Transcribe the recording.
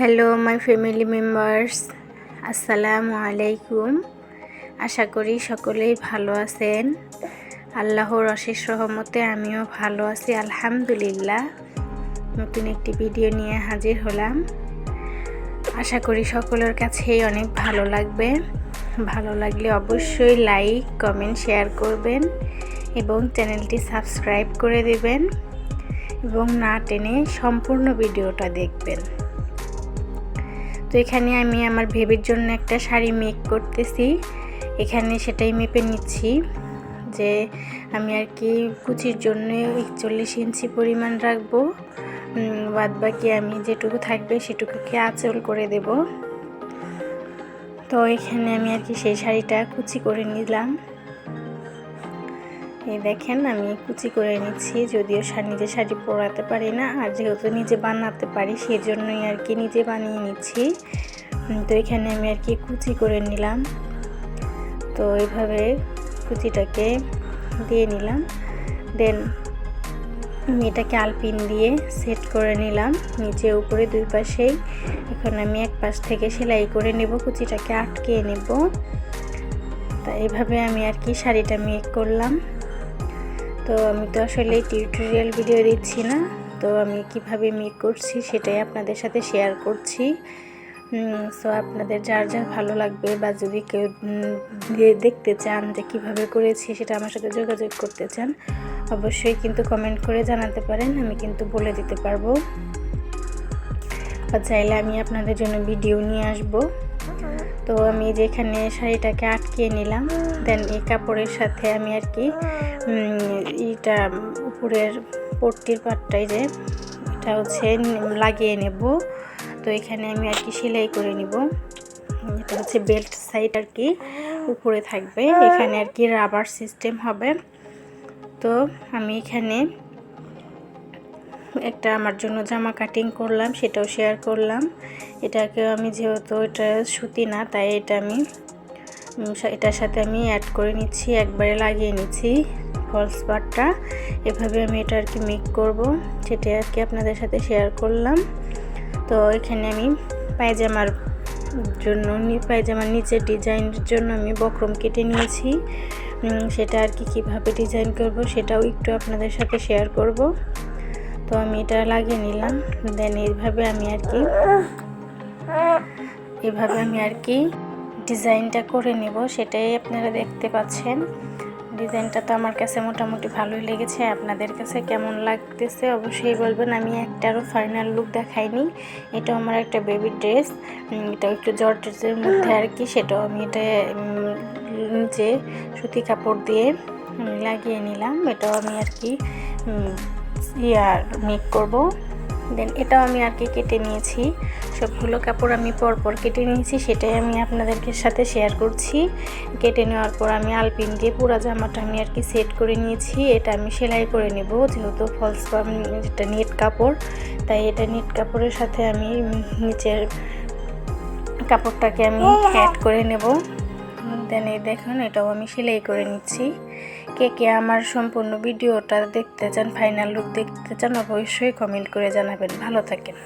Hello my family members আসসালামু আলাইকুম আশা করি সকলেই ভালো আছেন। আল্লাহর অশেষ রহমতে আমিও ভালো আছি, আলহামদুলিল্লাহ। নতুন একটি ভিডিও নিয়ে হাজির হলাম। আশা করি সকলের কাছেই অনেক ভালো লাগবে। ভালো লাগলে অবশ্যই লাইক কমেন্ট শেয়ার করবেন এবং চ্যানেলটি সাবস্ক্রাইব করে দেবেন এবং না টেনে সম্পূর্ণ ভিডিওটা দেখবেন। এখানে আমি আমার ভেবের জন্য একটা শাড়ি মেক করতেছি। এখানে সেটাই মেপে নিচ্ছি যে আমি আর কি কুচির জন্য একচল্লিশ ইঞ্চি পরিমাণ রাখব। বাদ বাকি আমি যেটুকু থাকবে সেটুকুকে আঁচল করে দেব। তো এখানে আমি আর কি সেই শাড়িটা কুচি করে নিলাম। এই দেখেন, আমি কুচি করে নিচ্ছি, যদিও নিজে শাড়ি পরাতে পারি না, আর যেহেতু নিজে বানাতে পারি সেই জন্যই আর কি নিজে বানিয়ে নিচ্ছি। তো এখানে আমি আর কি কুচি করে নিলাম। তো এইভাবে কুচিটাকে দিয়ে নিলাম। দেন আমি এটাকে আলপিন দিয়ে সেট করে নিলাম, নিচে উপরে দুই পাশেই। এখন আমি এক পাশ থেকে সেলাই করে নেব, কুচিটাকে আটকে নেব। তা এইভাবে আমি আর কি শাড়িটা মেক করলাম। তো আমি তো আসলে টিউটোরিয়াল ভিডিও দিচ্ছি না। তো আমি কীভাবে মেক করছি সেটাই আপনাদের সাথে শেয়ার করছি। সো আপনাদের যার যার ভালো লাগবে বা যদি কেউ দেখতে চান যে কীভাবে করেছি সেটা আমার সাথে যোগাযোগ করতে চান, অবশ্যই কিন্তু কমেন্ট করে জানাতে পারেন, আমি কিন্তু বলে দিতে পারব। বা চাইলে আমি আপনাদের জন্য ভিডিও নিয়ে আসব। তো আমি যেখানে শাড়িটাকে আটকিয়ে নিলাম দেন এই কাপড়ের সাথে আমি আর কি এটা উপরের পট্টির পাটটাই যে এটা হচ্ছে লাগিয়ে নেব। তো এখানে আমি আর কি সেলাই করে নিব। এটা হচ্ছে বেল্ট সাইড আর কি উপরে থাকবে। এখানে আর কি রাবার সিস্টেম হবে। তো আমি এখানে একটা আমার জন্য জামা কাটিং করলাম, সেটাও শেয়ার করলাম। এটাকে আমি যেহেতু এটা সুতি না, তাই এটা আমি এটার সাথে আমি অ্যাড করে নিচ্ছি, একবারে লাগিয়ে নিচ্ছি ফলস পাটটা এভাবে আমি এটা আর কি মেক করব সেটা আর কি আপনাদের সাথে শেয়ার করলাম। তো এখানে আমি পায়জামার জন্য পায়জামার নিচের ডিজাইনের জন্য আমি বক্রম কেটে নিয়েছি। সেটা আর কি কীভাবে ডিজাইন করব, সেটাও একটু আপনাদের সাথে শেয়ার করব। তো আমি এটা লাগিয়ে নিলাম। দেন এইভাবে আমি আর কি এভাবে আমি আর কি ডিজাইনটা করে নেব, সেটাই আপনারা দেখতে পাচ্ছেন। ডিজাইনটা তো আমার কাছে মোটামুটি ভালোই লেগেছে। আপনাদের কাছে কেমন লাগতেছে অবশ্যই বলবেন। আমি একটারও ফাইনাল লুক দেখাইনি। এটা আমার একটা বেবি ড্রেস এটা একটু জর্জের মধ্যে আর কি। সেটাও আমি এটা নিচে সুতি কাপড় দিয়ে লাগিয়ে নিলাম। এটাও আমি আর কি ইয়ার মেক করব। দেন এটাও আমি আর কি কেটে নিয়েছি। সবগুলো কাপড় আমি পরপর কেটে নিয়েছি সেটাই আমি আপনাদেরকে সাথে শেয়ার করছি। কেটে নেওয়ার পর আমি আলপিন দিয়ে পুরো জামাটা আমি আর কি সেট করে নিয়েছি। এটা আমি সেলাই করে নেব যেহেতু ফলস যেটা নেট কাপড় তাই এটা নেট কাপড়ের সাথে আমি নিচের কাপড়টাকে আমি অ্যাড করে নেব। দেন এই দেখুন, এটাও আমি সেলাই করে নিচ্ছি। কে কে আমার সম্পূর্ণ ভিডিওটা দেখতে চান ফাইনাল লুক দেখতে চান, অবশ্যই কমেন্ট করে জানাবেন। ভালো থাকেন।